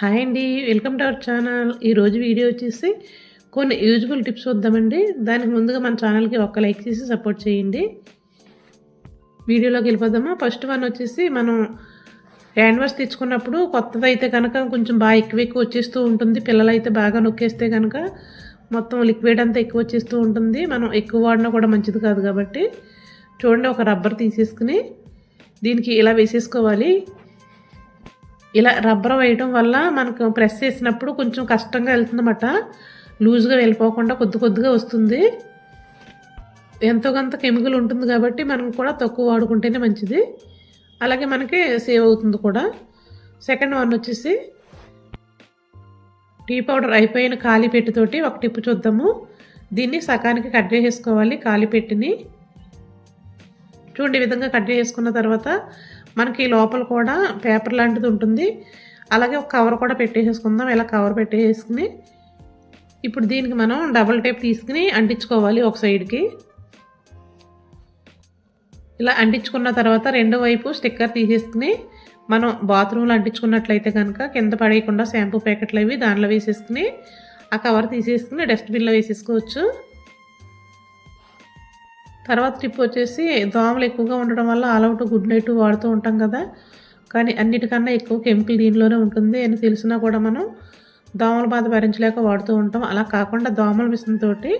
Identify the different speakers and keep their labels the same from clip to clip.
Speaker 1: Hi అండి welcome to our channel. ఈరోజు video వచ్చేసి కొన్ని యూజ్ఫుల్ టిప్స్ వద్దామండి. దానికి ముందుగా మన ఛానల్కి ఒక్క లైక్ చేసి సపోర్ట్ చేయండి. వీడియోలోకి వెళ్ళిపోదామా? ఫస్ట్ వన్ వచ్చేసి మనం హ్యాండ్ వాష్ తెచ్చుకున్నప్పుడు కొత్తది అయితే కనుక కొంచెం బాగా ఎక్కువ ఎక్కువ వచ్చేస్తూ ఉంటుంది. పిల్లలు అయితే బాగా నొక్కేస్తే కనుక మొత్తం లిక్విడ్ అంతా ఎక్కువ వచ్చేస్తూ ఉంటుంది. మనం ఎక్కువ వాడినా కూడా మంచిది కాదు కాబట్టి చూడండి ఒక రబ్బర్ తీసేసుకుని దీనికి ఇలా వేసేసుకోవాలి. ఇలా రబ్బర్ వేయడం వల్ల మనకు ప్రెస్ చేసినప్పుడు కొంచెం కష్టంగా వెళ్తుందన్నమాట. లూజ్గా వెళ్ళిపోకుండా కొద్ది కొద్దిగా వస్తుంది. ఎంతో కొంత కెమికల్ ఉంటుంది కాబట్టి మనం కూడా తక్కువ వాడుకుంటేనే మంచిది. అలాగే మనకి సేవ్ అవుతుంది కూడా. సెకండ్ వన్ వచ్చేసి టీ పౌడర్ అయిపోయిన ఖాళీ పెట్టితోటి ఒక టిప్పు చూద్దాము. దీన్ని సకానికి కట్ చేసేసుకోవాలి ఖాళీ పెట్టిని. చూడండి ఈ విధంగా కట్ చేసుకున్న తర్వాత మనకి లోపల కూడా పేపర్ లాంటిది ఉంటుంది. అలాగే ఒక కవర్ కూడా పెట్టేసేసుకుందాం. ఇలా కవర్ పెట్టేసుకుని ఇప్పుడు దీనికి మనం డబుల్ టేప్ తీసుకుని అంటించుకోవాలి ఒక సైడ్కి ఇలా అంటించుకున్న తర్వాత రెండో వైపు స్టిక్కర్ తీసేసుకుని మనం బాత్రూంలో అంటించుకున్నట్లయితే కనుక కింద పడేయకుండా షాంపూ ప్యాకెట్లు అవి దాంట్లో వేసేసుకుని ఆ కవర్ తీసేసుకుని డస్ట్బిన్లో వేసేసుకోవచ్చు. తర్వాత టిప్ వచ్చేసి దోమలు ఎక్కువగా ఉండడం వల్ల ఆల్ అవుట్ గుడ్ నైట్ వాడుతూ ఉంటాం కదా. కానీ అన్నిటికన్నా ఎక్కువ కెమికల్ దీనిలోనే ఉంటుంది అని తెలిసినా కూడా మనం దోమల బాధ భరించలేక వాడుతూ ఉంటాం. అలా కాకుండా దోమల మిషన్ తోటి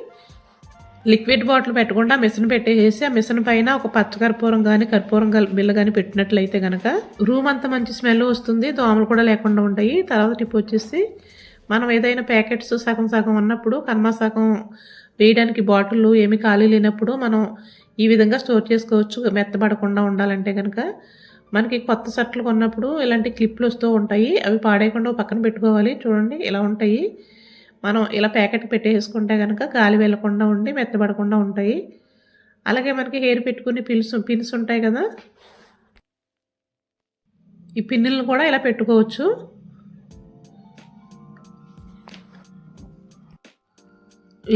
Speaker 1: లిక్విడ్ బాటిల్ పెట్టకుండా మిషన్ పెట్టేసి ఆ మిషన్ పైన ఒక పచ్చ కర్పూరం కానీ కర్పూరం బిల్ల కానీ పెట్టినట్లయితే కనుక రూమ్ అంతా మంచి స్మెల్ వస్తుంది. దోమలు కూడా లేకుండా ఉంటాయి. తర్వాత టిప్ వచ్చేసి మనం ఏదైనా ప్యాకెట్స్ సగం సగం ఉన్నప్పుడు కర్మ సగం వేయడానికి బాటిల్లు ఏమి ఖాళీ లేనప్పుడు మనం ఈ విధంగా స్టోర్ చేసుకోవచ్చు. మెత్తబడకుండా ఉండాలంటే కనుక మనకి కొత్త షర్ట్లు కొన్నప్పుడు ఇలాంటి క్లిప్లు వస్తూ ఉంటాయి. అవి పాడేయకుండా పక్కన పెట్టుకోవాలి. చూడండి ఇలా ఉంటాయి. మనం ఇలా ప్యాకెట్ పెట్టేసుకుంటే కనుక గాలి వెళ్ళకుండా ఉండి మెత్తబడకుండా ఉంటాయి. అలాగే మనకి హెయిర్ పెట్టుకుని పిన్స్ పిన్స్ ఉంటాయి కదా. ఈ పిన్నులను కూడా ఇలా పెట్టుకోవచ్చు.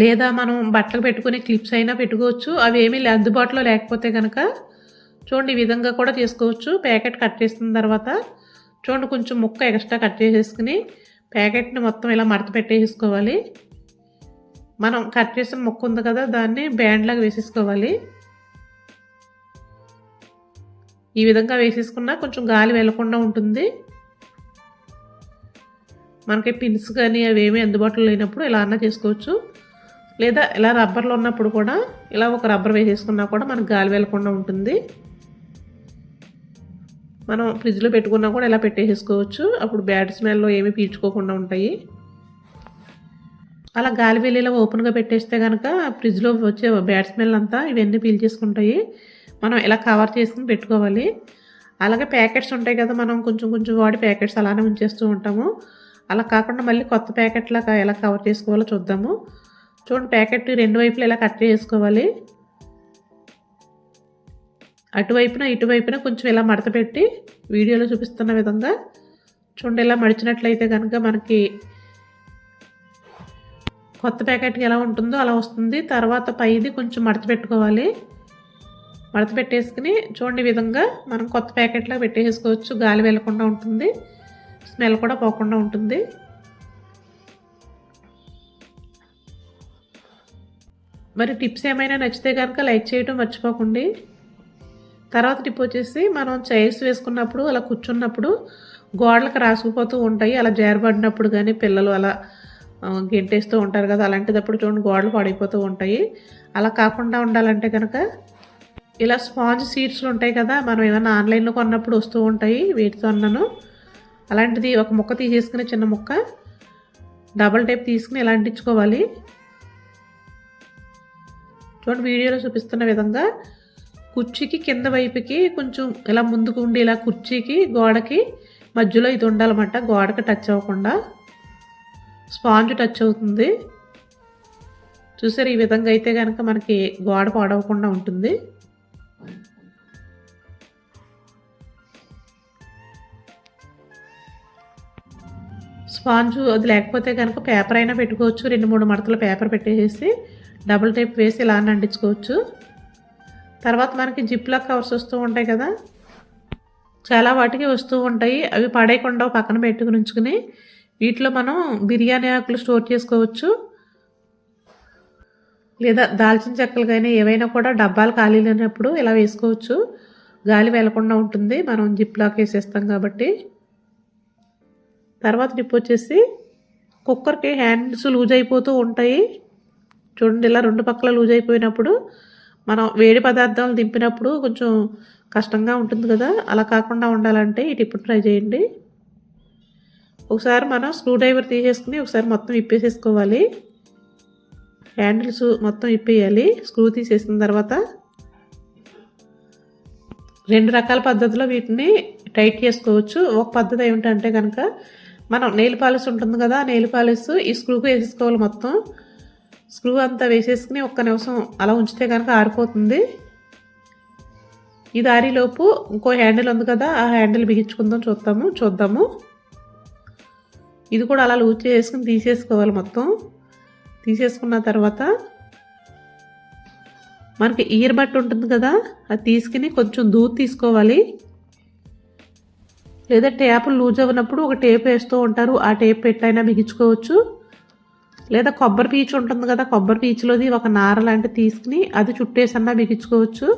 Speaker 1: లేదా మనం బట్టలు పెట్టుకునే క్లిప్స్ అయినా పెట్టుకోవచ్చు. అవి ఏమీ అందుబాటులో లేకపోతే కనుక చూడండి ఈ విధంగా కూడా చేసుకోవచ్చు ప్యాకెట్ కట్ చేసిన తర్వాత చూడండి కొంచెం ముక్క ఎక్స్ట్రా కట్ చేసేసుకుని ప్యాకెట్ని మొత్తం ఇలా మడత పెట్టేసుకోవాలి. మనం కట్ చేసిన ముక్క ఉంది కదా దాన్ని బ్యాండ్ లాగా వేసేసుకోవాలి. ఈ విధంగా వేసేసుకున్నా కొంచెం గాలి వెళ్ళకుండా ఉంటుంది. మనకి పిన్స్ కానీ అవి ఏమీ అందుబాటులో లేనప్పుడు ఇలా అన్నా చేసుకోవచ్చు. లేదా ఇలా రబ్బర్లో ఉన్నప్పుడు కూడా ఇలా ఒక రబ్బర్ వేసేసుకున్నా కూడా మనకు గాలి వెళ్ళకుండా ఉంటుంది. మనం ఫ్రిడ్జ్లో పెట్టుకున్నా కూడా ఇలా పెట్టేసుకోవచ్చు అప్పుడు బ్యాడ్ స్మెల్లో ఏమీ పీల్చుకోకుండా ఉంటాయి. అలా గాలి వెళ్ళేలా ఓపెన్గా పెట్టేస్తే కనుక ఫ్రిడ్జ్లో వచ్చే బ్యాడ్ స్మెల్ అంతా ఇవన్నీ పీల్చేసుకుంటాయి. మనం ఇలా కవర్ చేసుకుని పెట్టుకోవాలి. అలాగే ప్యాకెట్స్ ఉంటాయి కదా మనం కొంచెం కొంచెం వాడి ప్యాకెట్స్ అలానే ఉంచేస్తూ ఉంటాము. అలా కాకుండా మళ్ళీ కొత్త ప్యాకెట్లాగా ఎలా కవర్ చేసుకోవాలో చూద్దాము. చూడండి ప్యాకెట్ రెండు వైపులు ఎలా కట్ చేసుకోవాలి? అటువైపున ఇటువైపున కొంచెం ఇలా మడత పెట్టి వీడియోలో చూపిస్తున్న విధంగా చూడండి ఇలా మడిచినట్లయితే కనుక మనకి కొత్త ప్యాకెట్కి ఎలా ఉంటుందో అలా వస్తుంది. తర్వాత పైది కొంచెం మడత పెట్టుకోవాలి. మడత పెట్టేసుకుని చూడండి విధంగా మనం కొత్త ప్యాకెట్లో పెట్టేసుకోవచ్చు. గాలి వెళ్ళకుండా ఉంటుంది. స్మెల్ కూడా పోకుండా ఉంటుంది. మరి టిప్స్ ఏమైనా నచ్చితే కనుక లైక్ చేయడం మర్చిపోకండి. తర్వాత టిప్ వచ్చేసి మనం చైర్స్ వేసుకున్నప్పుడు అలా కూర్చున్నప్పుడు గోడలకు రాసుకుపోతూ ఉంటాయి. అలా జారబడినప్పుడు కానీ పిల్లలు అలా గెంటేస్తూ ఉంటారు కదా అలాంటిదప్పుడు చూడండి గోడలు పడిపోతూ ఉంటాయి. అలా కాకుండా ఉండాలంటే కనుక ఇలా స్పాంజ్ సీట్స్లు ఉంటాయి కదా మనం ఏమైనా ఆన్లైన్లో కొన్నప్పుడు వస్తూ ఉంటాయి వీటితో అన్నాను. అలాంటిది ఒక ముక్క తీసేసుకుని చిన్న ముక్క డబల్ టైప్ తీసుకుని ఇలా అంటించుకోవాలి చూడండి వీడియోలో చూపిస్తున్న విధంగా కుర్చీకి కింద వైపుకి కొంచెం ఇలా ముందుకు ఉండి ఇలా కుర్చీకి గోడకి మధ్యలో ఇది ఉండాలన్నమాట. గోడకి టచ్ అవ్వకుండా. స్పాంజ్ టచ్ అవుతుంది. చూసారు? ఈ విధంగా అయితే కనుక మనకి గోడ పాడవకుండా ఉంటుంది. స్పాంజ్ అది లేకపోతే కనుక పేపర్ అయినా పెట్టుకోవచ్చు. రెండు మూడు మడతల పేపర్ పెట్టేసి డబుల్ టైప్ వేసి ఇలా అంటించుకోవచ్చు. తర్వాత మనకి జిప్లా కవర్స్ వస్తూ ఉంటాయి కదా? చాలా వాటికి వస్తూ ఉంటాయి. అవి పడేయకుండా పక్కన పెట్టుకుని ఉంచుకుని వీటిలో మనం బిర్యానీ ఆకులు స్టోర్ చేసుకోవచ్చు. లేదా దాల్చిన చెక్కలు కానీ ఏవైనా కూడా డబ్బాలు ఖాళీ లేనప్పుడు ఇలా వేసుకోవచ్చు. గాలి వెళ్ళకుండా ఉంటుంది. మనం జిప్ లాక్ వేసేస్తాం కాబట్టి. తర్వాత డిప్ వచ్చేసి కుక్కర్కి హ్యాండ్స్ లూజ్ అయిపోతూ ఉంటాయి. చూడండి ఇలా రెండు పక్కల లూజ్ అయిపోయినప్పుడు మనం వేడి పదార్థాలు దింపినప్పుడు కొంచెం కష్టంగా ఉంటుంది కదా. అలా కాకుండా ఉండాలంటే ఈ టిప్ ట్రై చేయండి. ఒకసారి మనం స్క్రూ డ్రైవర్ తీసేసుకుని ఒకసారి మొత్తం ఇప్పేసేసుకోవాలి హ్యాండిల్స్ మొత్తం ఇప్పేయాలి స్క్రూ తీసేసిన తర్వాత రెండు రకాల పద్ధతిలో వీటిని టైట్ చేసుకోవచ్చు. ఒక పద్ధతి ఏమిటంటే కనుక మనం నెయిల్ పాలిష్ ఉంటుంది కదా నెయిల్ పాలిష్ ఈ స్క్రూకి వేసేసుకోవాలి మొత్తం. స్క్రూ అంతా వేసేసుకుని ఒక్క నిమిషం అలా ఉంచితే కనుక ఆరిపోతుంది. ఇది ఆరిలోపు ఇంకో హ్యాండిల్ ఉంది కదా ఆ హ్యాండిల్ బిగించుకుందాం చూద్దాము చూద్దాము. ఇది కూడా అలా లూజ్ చేసుకుని తీసేసుకోవాలి మొత్తం. తీసేసుకున్న తర్వాత మనకి ఇయర్ బట్ ఉంటుంది కదా అది తీసుకుని కొంచెం దూరు తీసుకోవాలి. లేదా టేపులు లూజ్ అవ్వనప్పుడు ఒక టేప్ వేస్తూ ఉంటారు. ఆ టేప్ పెట్టైనా బిగించుకోవచ్చు. లేదా కొబ్బరి పీచు ఉంటుంది కదా కొబ్బరి పీచులోది ఒక నార లాంటిది తీసుకుని అది చుట్టేసన్నా బిగించుకోవచ్చు.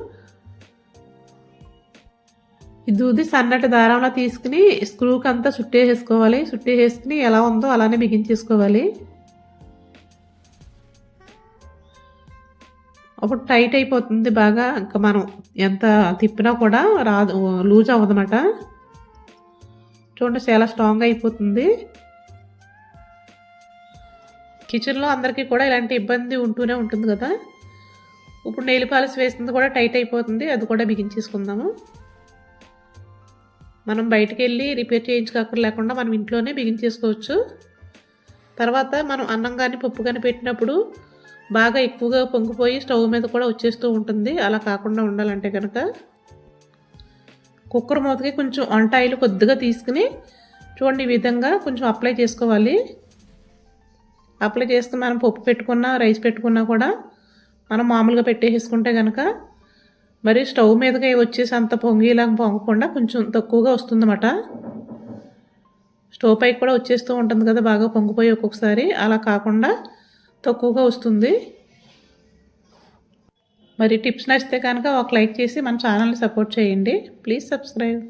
Speaker 1: ఇది దూది సన్నటి దారంలో తీసుకుని స్క్రూకి అంతా చుట్టేసేసుకోవాలి. చుట్టేసేసుకుని ఎలా ఉందో అలానే బిగించేసుకోవాలి. అప్పుడు టైట్ అయిపోతుంది బాగా. ఇంకా మనం ఎంత తిప్పినా కూడా రాదు లూజ్ అవ్వదన్నమాట. చూడండి చాలా స్ట్రాంగ్ అయిపోతుంది. కిచెన్లో అందరికీ కూడా ఇలాంటి ఇబ్బంది ఉంటూనే ఉంటుంది కదా. ఇప్పుడు నెయిల్ పాలిస్ వేసింది కూడా టైట్ అయిపోతుంది అది కూడా బిగించేసుకుందాము మనం బయటికి వెళ్ళి రిపేర్ చేయించుకోకర్ లేకుండా మనం ఇంట్లోనే బిగించేసుకోవచ్చు తర్వాత మనం అన్నం కానీ పప్పు కానీ పెట్టినప్పుడు బాగా ఎక్కువగా పొంగిపోయి స్టవ్ మీద కూడా వచ్చేస్తూ ఉంటుంది. అలా కాకుండా ఉండాలంటే కనుక కుక్కర్ మూతకి కొంచెం వంట ఆయిల్ కొద్దిగా తీసుకుని చూడండి ఈ విధంగా కొంచెం అప్లై చేసుకోవాలి. అప్లై చేస్తే మనం పప్పు పెట్టుకున్నా రైస్ పెట్టుకున్నా కూడా మనం మామూలుగా పెట్టేసుకుంటే కనుక మరి స్టవ్ మీదకి వచ్చేసి అంత పొంగిలా పొంగకుండా కొంచెం తక్కువగా వస్తుందన్నమాట. స్టవ్ పైకి కూడా వచ్చేస్తూ ఉంటుంది కదా బాగా పొంగిపోయి ఒక్కొక్కసారి. అలా కాకుండా తక్కువగా వస్తుంది. మరి టిప్స్ నచ్చితే కనుక ఒక లైక్ చేసి మన ఛానల్ని సపోర్ట్ చేయండి. Please subscribe.